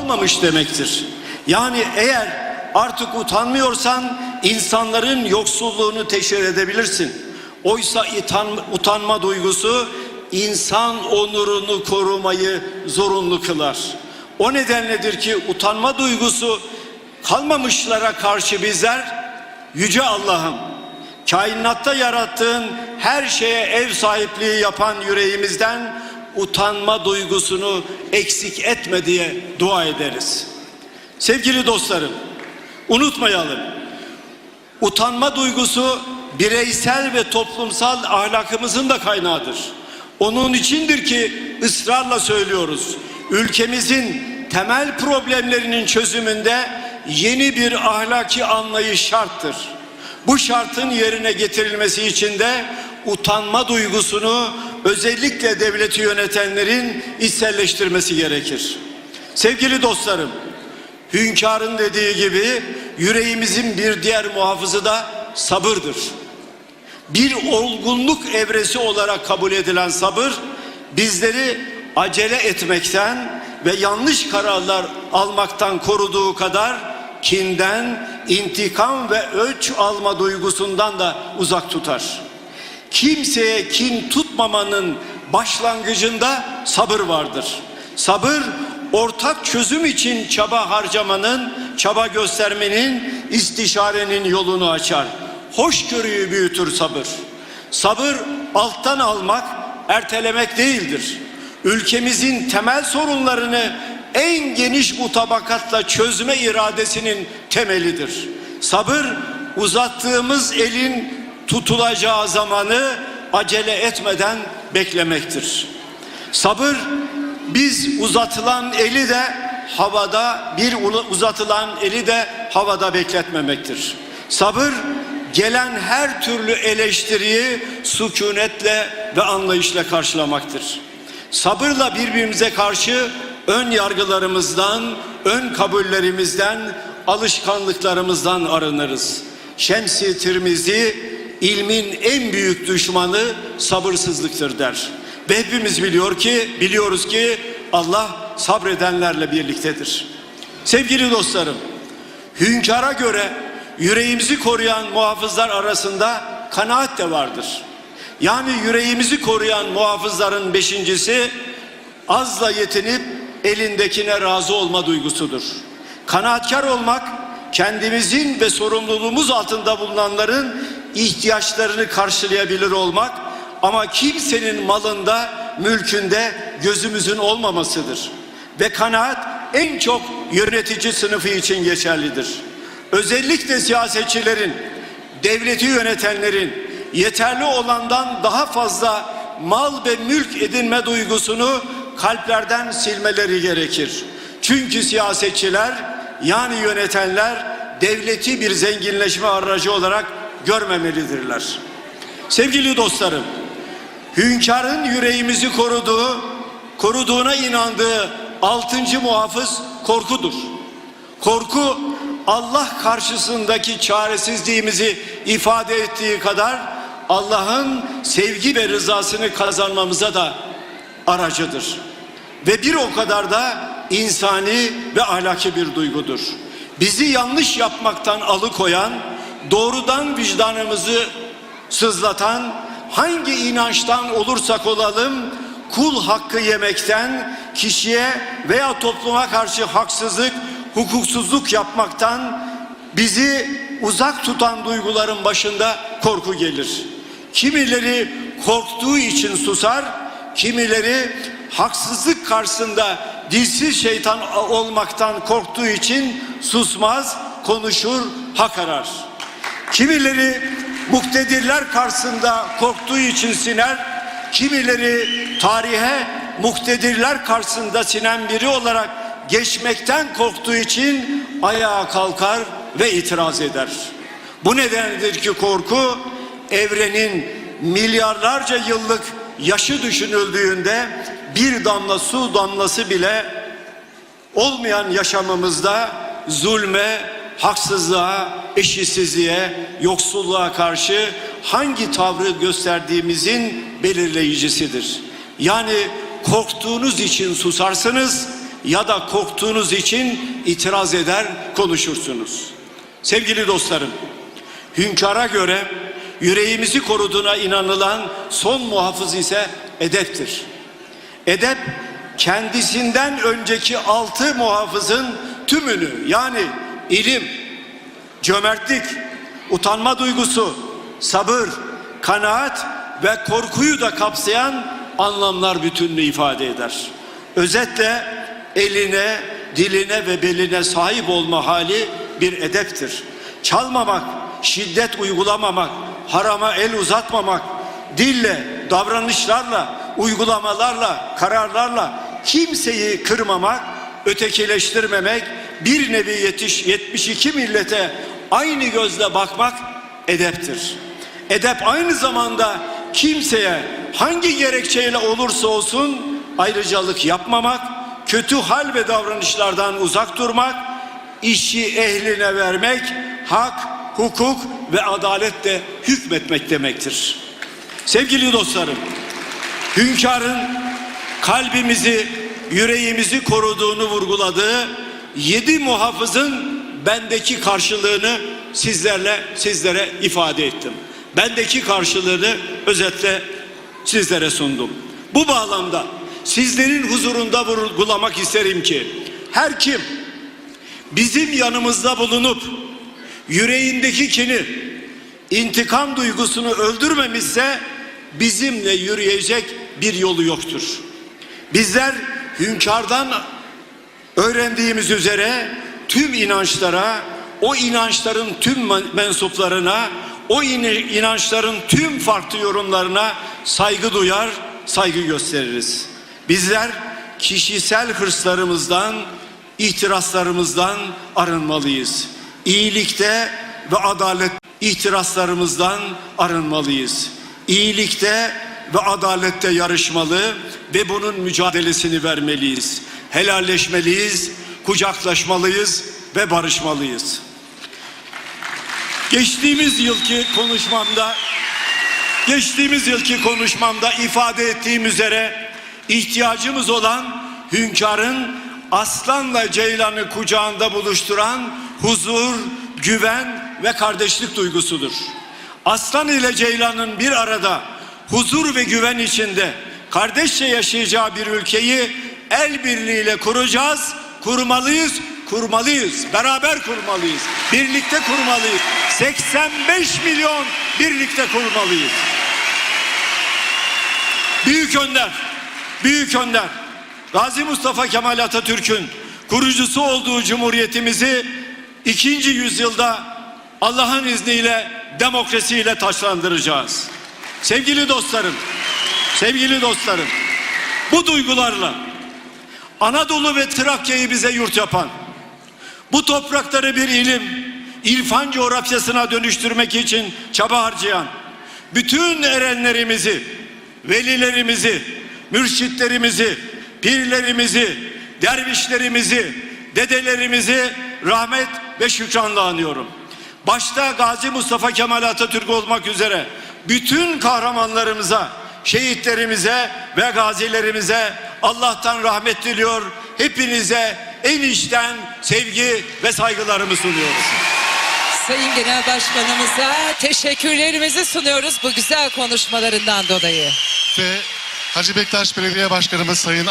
kalmamış demektir. Yani eğer artık utanmıyorsan insanların yoksulluğunu teşhir edebilirsin. Oysa itan, utanma duygusu insan onurunu korumayı zorunlu kılar. O nedenledir ki utanma duygusu kalmamışlara karşı bizler yüce Allah'ım kainatta yarattığın her şeye ev sahipliği yapan yüreğimizden utanma duygusunu eksik etme diye dua ederiz. Sevgili dostlarım, unutmayalım. Utanma duygusu bireysel ve toplumsal ahlakımızın da kaynağıdır. Onun içindir ki ısrarla söylüyoruz. Ülkemizin temel problemlerinin çözümünde yeni bir ahlaki anlayış şarttır. Bu şartın yerine getirilmesi için de utanma duygusunu özellikle devleti yönetenlerin içselleştirmesi gerekir. Sevgili dostlarım, Hünkârın dediği gibi yüreğimizin bir diğer muhafızı da sabırdır. Bir olgunluk evresi olarak kabul edilen sabır bizleri acele etmekten ve yanlış kararlar almaktan koruduğu kadar kinden, intikam ve ölç alma duygusundan da uzak tutar. Kimseye kin tutmamanın başlangıcında sabır vardır. Sabır ortak çözüm için çaba harcamanın, çaba göstermenin, istişarenin yolunu açar. Hoşgörüyü büyütür sabır. Sabır alttan almak, ertelemek değildir. Ülkemizin temel sorunlarını en geniş mutabakatla çözme iradesinin temelidir. Sabır uzattığımız elin tutulacağı zamanı acele etmeden beklemektir. Sabır biz uzatılan eli de havada bir uzatılan eli de havada bekletmemektir. Sabır gelen her türlü eleştiriyi sükunetle ve anlayışla karşılamaktır. Sabırla birbirimize karşı ön yargılarımızdan, ön kabullerimizden, alışkanlıklarımızdan arınırız. Şemsi Tirmizi ilmin en büyük düşmanı sabırsızlıktır der. Ve hepimiz biliyor ki, biliyoruz ki Allah sabredenlerle birliktedir. Sevgili dostlarım, hünkâra göre yüreğimizi koruyan muhafızlar arasında kanaat de vardır. Yani yüreğimizi koruyan muhafızların beşincisi azla yetinip elindekine razı olma duygusudur. Kanaatkar olmak kendimizin ve sorumluluğumuz altında bulunanların ihtiyaçlarını karşılayabilir olmak ama kimsenin malında, mülkünde gözümüzün olmamasıdır. Ve kanaat en çok yönetici sınıfı için geçerlidir. Özellikle siyasetçilerin, devleti yönetenlerin yeterli olandan daha fazla mal ve mülk edinme duygusunu kalplerden silmeleri gerekir. Çünkü siyasetçiler yani yönetenler devleti bir zenginleşme aracı olarak görmemelidirler. Sevgili dostlarım, hünkârın yüreğimizi koruduğu, koruduğuna inandığı altıncı muhafız korkudur. Korku Allah karşısındaki çaresizliğimizi ifade ettiği kadar Allah'ın sevgi ve rızasını kazanmamıza da aracıdır. Ve bir o kadar da insani ve ahlaki bir duygudur. Bizi yanlış yapmaktan alıkoyan, doğrudan vicdanımızı sızlatan, hangi inançtan olursak olalım, kul hakkı yemekten, kişiye veya topluma karşı haksızlık, hukuksuzluk yapmaktan bizi uzak tutan duyguların başında korku gelir. Kimileri korktuğu için susar, kimileri haksızlık karşısında dilsiz şeytan olmaktan korktuğu için susmaz, konuşur, hak arar. Kimileri muktedirler karşısında korktuğu için siner, kimileri tarihe muktedirler karşısında sinen biri olarak geçmekten korktuğu için ayağa kalkar ve itiraz eder. Bu nedendir ki korku evrenin milyarlarca yıllık yaşı düşünüldüğünde bir damla su damlası bile olmayan yaşamımızda zulme, haksızlığa, eşitsizliğe, yoksulluğa karşı hangi tavrı gösterdiğimizin belirleyicisidir. Yani korktuğunuz için susarsınız, ya da korktuğunuz için itiraz eder konuşursunuz. Sevgili dostlarım, hünkâra göre yüreğimizi koruduğuna inanılan son muhafız ise edeptir. Edep kendisinden önceki altı muhafızın tümünü yani ilim, cömertlik, utanma duygusu, sabır, kanaat ve korkuyu da kapsayan anlamlar bütününü ifade eder. Özetle eline, diline ve beline sahip olma hali bir edeptir. Çalmamak, şiddet uygulamamak, harama el uzatmamak, dille, davranışlarla, uygulamalarla, kararlarla kimseyi kırmamak, ötekileştirmemek, bir nevi yetiş 72 millete aynı gözle bakmak edeptir. Edep aynı zamanda kimseye hangi gerekçeyle olursa olsun ayrıcalık yapmamak, kötü hal ve davranışlardan uzak durmak, işi ehline vermek, hak, hukuk ve adaletle hükmetmek demektir. Sevgili dostlarım, hünkârın kalbimizi, yüreğimizi koruduğunu vurguladığı yedi muhafızın bendeki karşılığını sizlerle sizlere ifade ettim. Bendeki karşılığını özetle sizlere sundum. Bu bağlamda sizlerin huzurunda vurgulamak isterim ki her kim bizim yanımızda bulunup yüreğindeki kini, intikam duygusunu öldürmemişse bizimle yürüyecek bir yolu yoktur. Bizler hünkârdan öğrendiğimiz üzere tüm inançlara, o inançların tüm mensuplarına, o inançların tüm farklı yorumlarına saygı duyar, saygı gösteririz. Bizler kişisel hırslarımızdan, ihtiraslarımızdan arınmalıyız. İyilikte ve adalet ihtiraslarımızdan arınmalıyız. İyilikte ve adalette yarışmalı ve bunun mücadelesini vermeliyiz. Helalleşmeliyiz, kucaklaşmalıyız ve barışmalıyız. Geçtiğimiz yılki konuşmamda geçtiğimiz yılki konuşmamda ifade ettiğim üzere ihtiyacımız olan hünkârın aslanla ceylanı kucağında buluşturan huzur, güven ve kardeşlik duygusudur. Aslan ile ceylanın bir arada huzur ve güven içinde kardeşçe yaşayacağı bir ülkeyi el birliğiyle kuracağız, kurmalıyız, kurmalıyız, beraber kurmalıyız, birlikte kurmalıyız. 85 milyon birlikte kurmalıyız. Büyük Önder, Büyük Önder, Gazi Mustafa Kemal Atatürk'ün kurucusu olduğu cumhuriyetimizi ikinci yüzyılda Allah'ın izniyle demokrasiyle taçlandıracağız. Sevgili dostlarım, sevgili dostlarım, bu duygularla Anadolu ve Trakya'yı bize yurt yapan, bu toprakları bir ilim, irfan coğrafyasına dönüştürmek için çaba harcayan, bütün erenlerimizi, velilerimizi, mürşitlerimizi, pirlerimizi, dervişlerimizi, dedelerimizi rahmet ve şükranla anıyorum. Başta Gazi Mustafa Kemal Atatürk olmak üzere bütün kahramanlarımıza, şehitlerimize ve gazilerimize Allah'tan rahmet diliyor. Hepinize en içten sevgi ve saygılarımı sunuyoruz. Sayın Genel Başkanımıza teşekkürlerimizi sunuyoruz bu güzel konuşmalarından dolayı. ve Hacı Bektaş Belediye Başkanımız Sayın